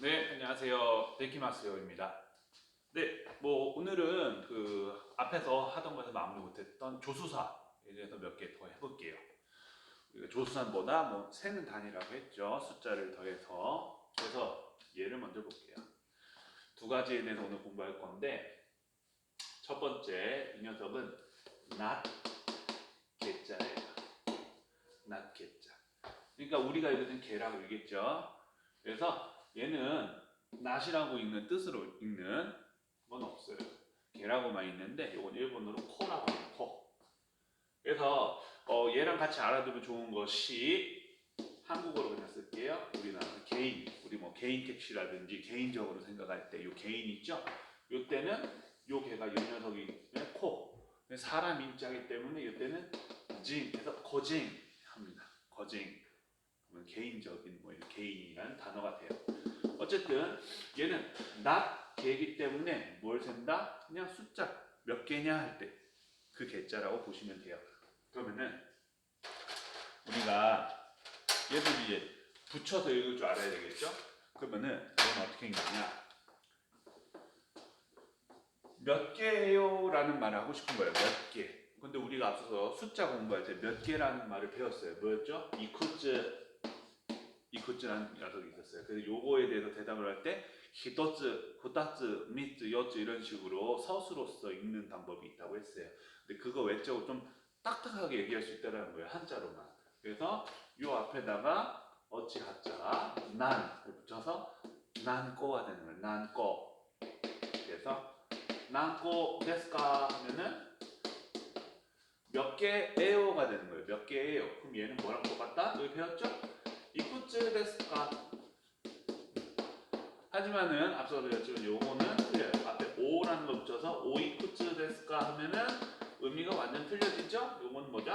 네, 안녕하세요. 데키마스요입니다. 네, 뭐 오늘은 그 앞에서 하던 것에서 마무리 못했던 조수사에 대해서 몇 개 더 해볼게요. 우리가 조수사보다 뭐 세는 단위라고 했죠. 숫자를 더해서. 그래서 예를 먼저 볼게요. 두 가지에 대해서 오늘 공부할 건데 첫 번째 이 녀석은 not 개자예요. not 개자. 그러니까 우리가 읽은 개라고 읽겠죠. 그래서 얘는 낫이라고 읽는 뜻으로 읽는 건 없어요. 개라고만 있는데 이건 일본어로 코라고 해요. 코. 그래서 어, 얘랑 같이 알아두면 좋은 것이 한국어로 그냥 쓸게요. 우리나라 개인, 우리 뭐 개인 택시라든지 개인적으로 생각할 때이 개인 있죠. 요 때는 요 개가 요 녀석이 코. 사람 인자기 때문에 요 때는 징, 그래서 거징 합니다. 그러면 개인적인 뭐 개인이라는 단어가 돼요. 어쨌든 얘는 낫 개이기 때문에 뭘 센다? 그냥 숫자 몇 개냐 할 때 그 개자라고 보시면 돼요. 그러면은 우리가 얘들 이제 붙여서 읽을 줄 알아야 되겠죠? 그러면은 얘는 어떻게 읽느냐? 몇 개예요 라는 말을 하고 싶은 거예요. 몇 개. 근데 우리가 앞서서 숫자 공부할 때 몇 개라는 말을 배웠어요. 뭐였죠? 이쿠즈 이쿠즈라는 녀석이 있었어요. 그래서 요거에 대해서 대답을 할 때 히토츠, 후타츠, 미츠, 여츠 이런 식으로 서수로서 읽는 방법이 있다고 했어요. 근데 그거 외적으로 좀 딱딱하게 얘기할 수 있다는 거예요. 한자로만. 그래서 요 앞에다가 어찌 하자 난을 붙여서 난꼬가 되는 거예요. 난꼬. 그래서 난꼬 데스까 하면은 몇 개에요가 되는 거예요. 몇 개에요. 그럼 얘는 뭐랑 똑같다? 여기 배웠죠? 이쿠츠 데스까 하지만은 앞서 배웠지만 요거는 틀려요. 앞에 오라는 거 붙여서 오이쿠츠 데스까 하면은 의미가 완전 틀려지죠? 요건 뭐죠?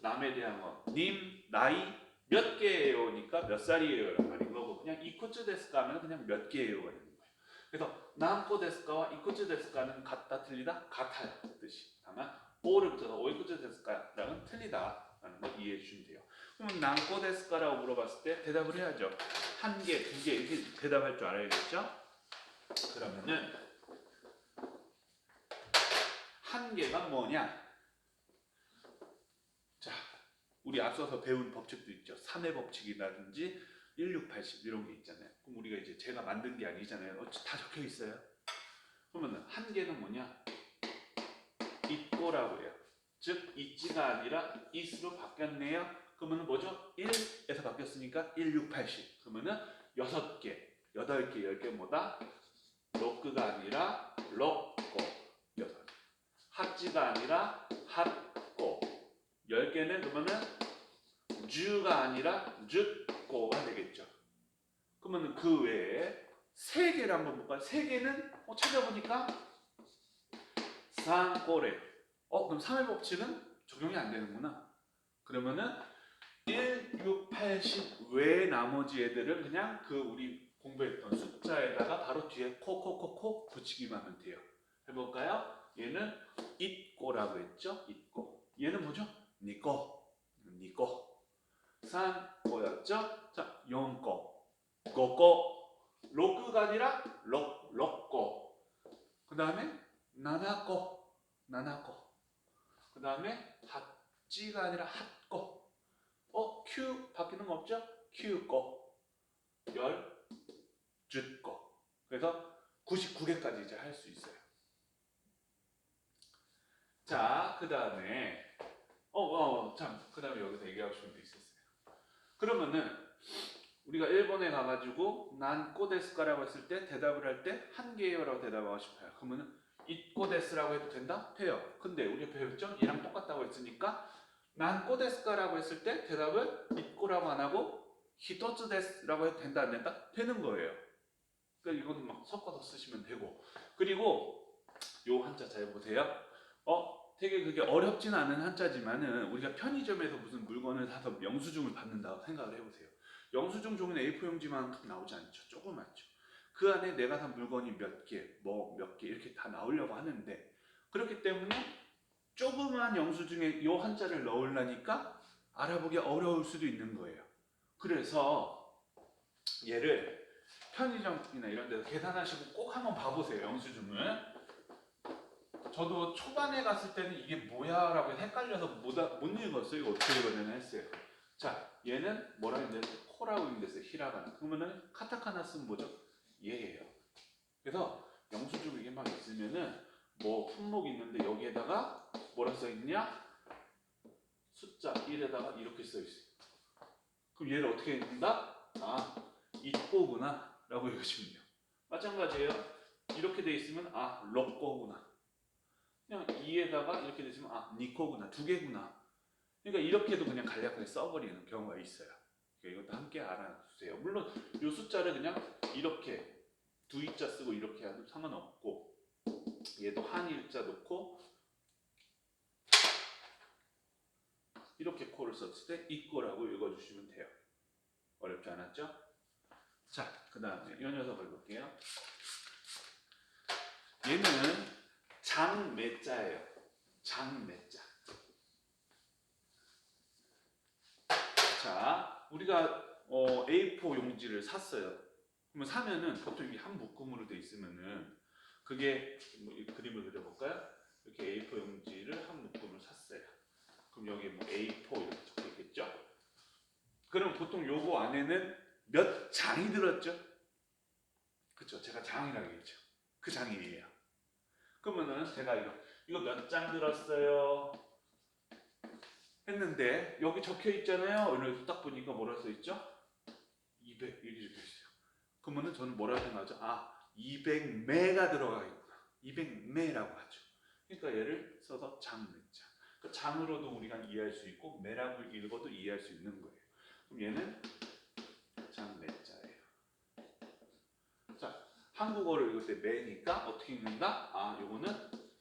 남에 대한 거. 님 나이 몇 개예요니까 몇 살이에요 라는 말인 거고 그냥 이쿠츠 데스까 하면 그냥 몇 개예요가 되는 거예요. 그래서 남코 데스까와 이쿠츠 데스까는 같다 틀리다 같아요 뜻이. 다만 오를 붙여서 오이쿠츠 데스까랑은 틀리다라는 걸 이해해 주시면 돼요. 그러면 남코 데스까라고 물어봤을 때 대답을 해야죠. 한 개, 두 개 이렇게 대답할 줄 알아야겠죠? 그러면은 한 개가 뭐냐? 자, 우리 앞서서 배운 법칙도 있죠. 3의 법칙이라든지 1680 이런 게 있잖아요. 그럼 우리가 이제 제가 만든 게 아니잖아요. 어, 다 적혀 있어요. 그러면 한 개는 뭐냐? 있고라고 해요. 즉 있지가 아니라 is로 바뀌었네요. 그러면 뭐죠? 1에서 바뀌었으니까 1680. 그러면은 6개, 8개, 10개 뭐다? 로크가 아니라 럭고 6. 핫지가 아니라 핫고 10개는 그러면은 주가 아니라 줍고가 되겠죠. 그러면 그 외에 세 개를 한번 볼까요? 세 개는 어, 찾아보니까 상꼬레. 어 그럼 3의 법칙은 적용이 안 되는구나. 그러면은 1, 6, 80외 나머지 애들은 그냥 그 우리 공부했던 숫자에다가 바로 뒤에 코코코코 붙이기만 하면 돼요. 해볼까요? 얘는 있고라고 했죠? 있고. 얘는 뭐죠? 니꺼. 니꺼. 산거였죠? 자, 영거. 거거. 로크가 아니라 럭, 럭거. 그 다음에 나나거. 나나거. 그 다음에 핫지가 아니라 핫거. 어, 큐 바뀌는 거 없죠? 큐거. 열, 쭌거. 그래서 99개까지 이제 할 수 있어요. 자, 그 다음에 어, 어, 참, 그 다음에 여기서 얘기하고 싶은 게 있었어요. 그러면은 우리가 일본에 가가지고 난 꼬데스카라고 했을 때 대답을 할 때 한 개요라고 대답하고 싶어요. 그러면은 이꼬데스라고 해도 된다? 돼요. 근데 우리가 배웠죠? 얘랑 똑같다고 했으니까 난 꼬 데스카라고 했을 때 대답을 이꼬라고 안 하고 히토츠 데스라고 해도 된다 안 된다? 되는 거예요. 그러니까 이거는 막 섞어서 쓰시면 되고 그리고 요 한자 잘 보세요. 어 되게 그게 어렵진 않은 한자지만은 우리가 편의점에서 무슨 물건을 사서 영수증을 받는다고 생각을 해보세요. 영수증 종이는 A4 용지만큼 나오지 않죠. 조그맣죠. 그 안에 내가 산 물건이 몇 개, 뭐 몇 개 이렇게 다 나오려고 하는데 그렇기 때문에 조그만 영수증에 요 한자를 넣으려니까 알아보기 어려울 수도 있는 거예요. 그래서 얘를 편의점이나 이런 데서 계산하시고 꼭 한번 봐보세요 영수증을. 저도 초반에 갔을 때는 이게 뭐야 라고 헷갈려서 못, 아- 못 읽었어요. 이거 어떻게 읽어야 되나 했어요. 자 얘는 뭐라 했는데 코라고 읽는댔어요 히라가나 그러면은 카타카나 쓰면 뭐죠? 얘예요. 그래서 영수증 이게 막 있으면은 뭐 품목 있는데 여기에다가 뭐라 써있냐? 숫자 1에다가 이렇게 써있어요. 그럼 얘를 어떻게 읽는다? 아 이꼬구나 라고 읽으시면 돼요. 마찬가지예요. 이렇게 돼 있으면 아 럭 거구나. 그냥 2에다가 이렇게 돼 있으면 아 니코구나 두 개구나. 그러니까 이렇게도 그냥 간략하게 써버리는 경우가 있어요. 그러니까 이것도 함께 알아두세요. 물론 이 숫자를 그냥 이렇게 두 이자 쓰고 이렇게 해도 상관없고 얘도 한 일자 놓고 이렇게 코를 썼을 때 이꼬라고 읽어주시면 돼요 어렵지 않았죠? 자, 그 다음에 이 녀석을 볼게요. 얘는 장매자예요. 장매자. 자, 우리가 어, A4 용지를 샀어요. 그러면 사면은 보통 이게 한 묶음으로 돼 있으면은 그게 뭐 이 그림을 그려볼까요? 이렇게 A4 용지를 한 묶음을 샀어요. 그럼 여기 뭐 A4 이렇게 적혀 있겠죠? 그럼 보통 요거 안에는 몇 장이 들었죠? 그쵸? 제가 장이라고 했죠. 그 장이에요. 그러면은 제가 이거 이거 몇 장 들었어요? 했는데 여기 적혀 있잖아요. 오늘 딱 보니까 뭐라 써 있죠? 200 이렇게 적혀 있어요. 그러면은 저는 뭐라고 생각하죠? 아, 200매가 들어가 있구나. 200매라고 하죠. 그러니까 얘를 써서 장매자. 그 장으로도 우리가 이해할 수 있고 매라고 읽어도 이해할 수 있는 거예요. 그럼 얘는 장매자예요. 자, 한국어를 읽을 때 매니까 어떻게 읽는다? 아, 요거는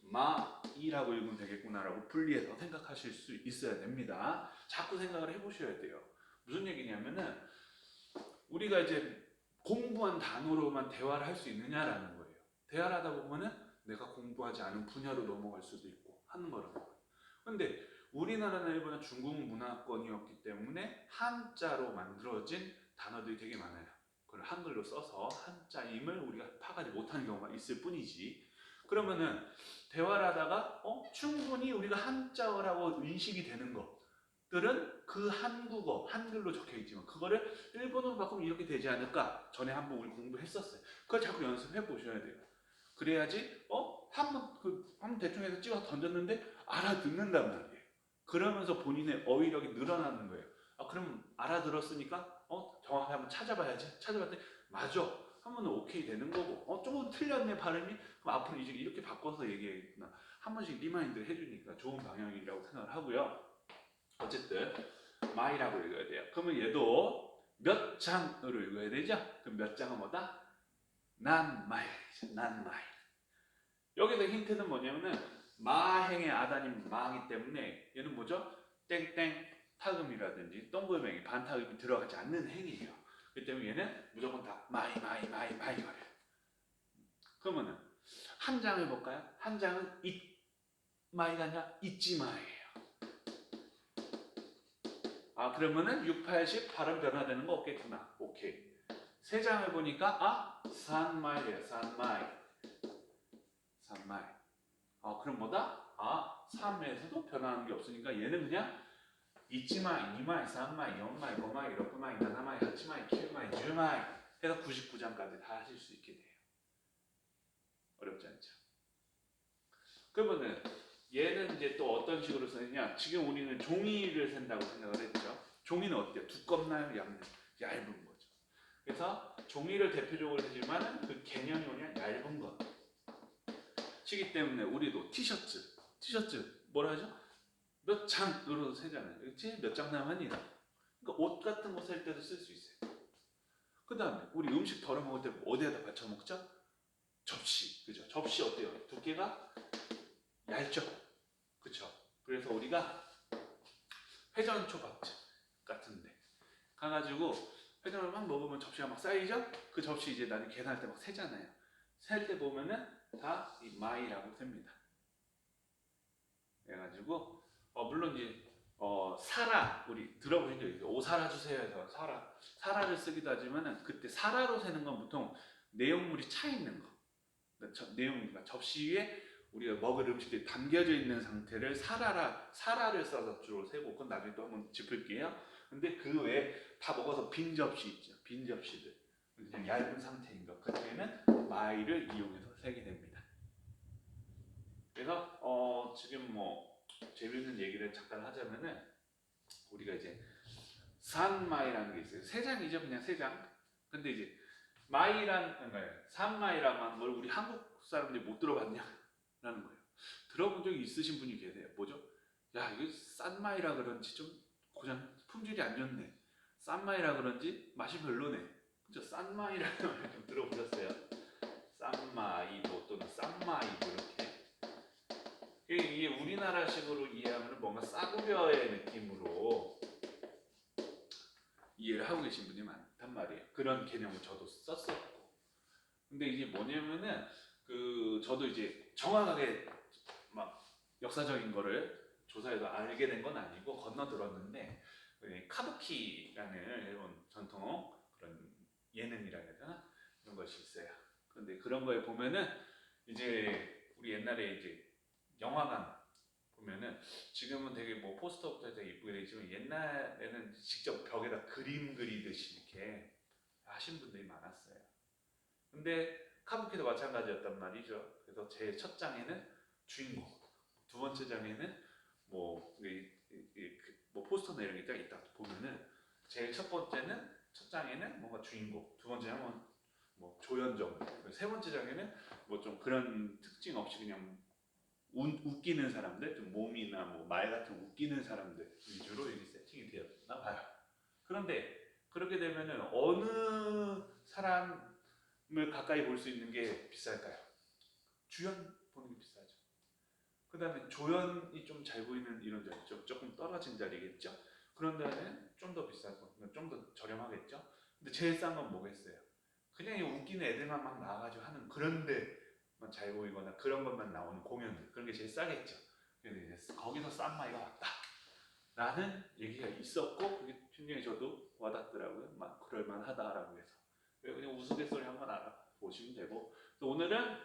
마이라고 읽으면 되겠구나라고 분리해서 생각하실 수 있어야 됩니다. 자꾸 생각을 해보셔야 돼요. 무슨 얘기냐면은 우리가 이제 공부한 단어로만 대화를 할 수 있느냐라는 거예요. 대화를 하다 보면은 내가 공부하지 않은 분야로 넘어갈 수도 있고 하는 거라고. 근데 우리나라나 일본은 중국 문화권이었기 때문에 한자로 만들어진 단어들이 되게 많아요. 그걸 한글로 써서 한자임을 우리가 파악하지 못하는 경우가 있을 뿐이지. 그러면은 대화를 하다가 어 충분히 우리가 한자어라고 인식이 되는 것 들은 그 한국어 한글로 적혀 있지만 그거를 일본어로 바꾸면 이렇게 되지 않을까? 전에 한번 우리 공부했었어요. 그걸 자꾸 연습해 보셔야 돼요. 그래야지 어 한번 그 한번 대충 해서 찍어 던졌는데 알아듣는단 말이에요. 그러면서 본인의 어휘력이 늘어나는 거예요. 아, 그럼 알아들었으니까 어 정확하게 한번 찾아봐야지. 찾아봤더니 맞아. 하면 오케이 되는 거고 어 조금 틀렸네 발음이 그럼 앞으로 이제 이렇게 바꿔서 얘기해야겠구나. 한 번씩 리마인드를 해주니까 좋은 방향이라고 생각을 하고요. 어쨌든 마이라고 읽어야 돼요. 그러면 얘도 몇 장으로 읽어야 되죠? 그럼 몇 장은 뭐다? 난 마이, 난 마이. 여기서 힌트는 뭐냐면은 마행의 아다님 마기 때문에 얘는 뭐죠? 땡땡 타금이라든지 동글뱅이 반타금이 들어가지 않는 행이에요. 그렇기 때문에 얘는 무조건 다 마이 마이 마이 마이 거래요. 그러면은 한장 해볼까요? 한 장은 이 마이가 아니라 있지마예요. 아 그러면은 6, 80 발음 변화되는 거 없겠구나. 오케이. 세 장을 보니까 아 산마이예요. 산마이. 산마이. 아 그럼 뭐다? 아 3에서도 변하는 게 없으니까 얘는 그냥 이치마이, 이마이, 삼마이, 영마이, 고마이, 럭마이, 나나마이, 하치마이, 킬마이, 줄마이 해서 99장까지 다 하실 수 있게 돼요. 어렵지 않죠? 그러면은 얘는 이제 또 어떤 식으로 쓰느냐? 지금 우리는 종이를 센다고 생각을 했죠. 종이는 어때요? 두껍나요? 얇나요? 얇은 거죠. 그래서 종이를 대표적으로 하지만 그 개념이 뭐냐? 얇은 것. 시기 때문에 우리도 티셔츠, 티셔츠 뭐라 하죠? 몇 장으로 세잖아요. 그렇지? 몇 장 남았니? 그러니까 옷 같은 거 살 때도 쓸 수 있어요. 그 다음에 우리 음식 덜어 먹을 때 어디에다 받쳐 먹죠? 접시, 그죠? 접시 어때요? 두께가 얇죠? 그쵸? 그래서 우리가 회전 초밥집 같은데 가가지고 회전을 막 먹으면 접시가 막 쌓이죠? 그 접시 이제 나중에 계산할 때 막 세잖아요. 셀 때 보면은 다 이 마이라고 셉니다. 그래가지고 어 물론 이제 어 사라 우리 들어보신 적 있어요? 오사라 주세요 해서 사라 사라를 쓰기도 하지만은 그때 사라로 세는 건 보통 내용물이 차 있는 거 그러니까 저- 내용물과 접시 위에 우리가 먹을 음식이 담겨져 있는 상태를 사라라 사라를 써서 주로 세고 그건 나중에 또 한번 짚을게요. 근데 그 외에 다 먹어서 빈 접시 있죠. 빈 접시들 그냥 얇은 상태인 거 그때는 마이를 이용해서 세게 됩니다. 그래서 어 지금 뭐 재밌는 얘기를 잠깐 하자면은 우리가 이제 산마이라는 게 있어요. 세 장이죠, 그냥 세 장. 근데 이제 마이란 그러니까 산마이라고 하는 걸 우리 한국 사람들이 못 들어봤냐 라는 거예요. 들어본 적이 있으신 분이 계세요. 뭐죠? 야, 이거 싼 마이라 그런지 좀 그냥 품질이 안 좋네. 싼 마이라 그런지 맛이 별로네. 그죠? 싼 마이라는 말 좀 들어보셨어요? 싼 마이도 또는 싼 마이도 이렇게. 이게 이게 우리나라식으로 이해하면 뭔가 싸구려의 느낌으로 이해를 하고 계신 분이 많단 말이에요. 그런 개념을 저도 썼었고. 근데 이게 뭐냐면은 그 저도 이제 정확하게 막 역사적인 거를 조사해서 알게 된 건 아니고 건너 들었는데 그 카부키라는 일본 전통 그런 예능이라 해야 되나 그런 것이 있어요. 근데 그런 거에 보면은 이제 우리 옛날에 이제 영화관 보면은 지금은 되게 뭐 포스터부터 되게 이쁘게 되어 있지만 옛날에는 직접 벽에다 그림 그리듯이 이렇게 하신 분들이 많았어요. 근데 카부키도 마찬가지였단 말이죠. 그래서 제 첫 장에는 주인공, 두 번째 장에는 뭐, 그- 뭐 포스터나 이런 게 딱 있다 보면은 제일 첫 번째는 첫 장에는 뭔가 주인공, 두 번째는 뭐 조연정, 세 번째 장에는 뭐 좀 그런 특징 없이 그냥 운- 웃기는 사람들, 좀 몸이나 뭐 말 같은 웃기는 사람들 위주로 이렇게 세팅이 되었나 봐요. 그런데 그렇게 되면은 어느 사람을 가까이 볼 수 있는 게 비쌀까요? 주연 보는 게 비싸죠. 그 다음에 조연이 좀 잘 보이는 이런 자리죠. 조금 떨어진 자리겠죠. 그런 데는 좀더 비싸고 좀 더 저렴하겠죠. 근데 제일 싼 건 뭐겠어요? 그냥 이 웃기는 애들만 막 나와가지고 하는 그런데 만 잘 보이거나 그런 것만 나오는 공연들 그런 게 제일 싸겠죠. 그래서 이제 거기서 싼 마이가 왔다. 라는 얘기가 있었고 그게 굉장히 저도 와닿더라고요. 막 그럴만하다라고 해서 그래서 그냥 우스갯소리 한 번 알아보시면 되고 또 오늘은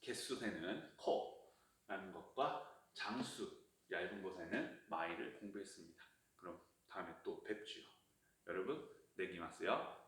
개수 세는 코라는 것과 장수 얇은 곳에는 마이를 공부했습니다. 그럼 다음에 또 뵙지요. 여러분 내기마스요.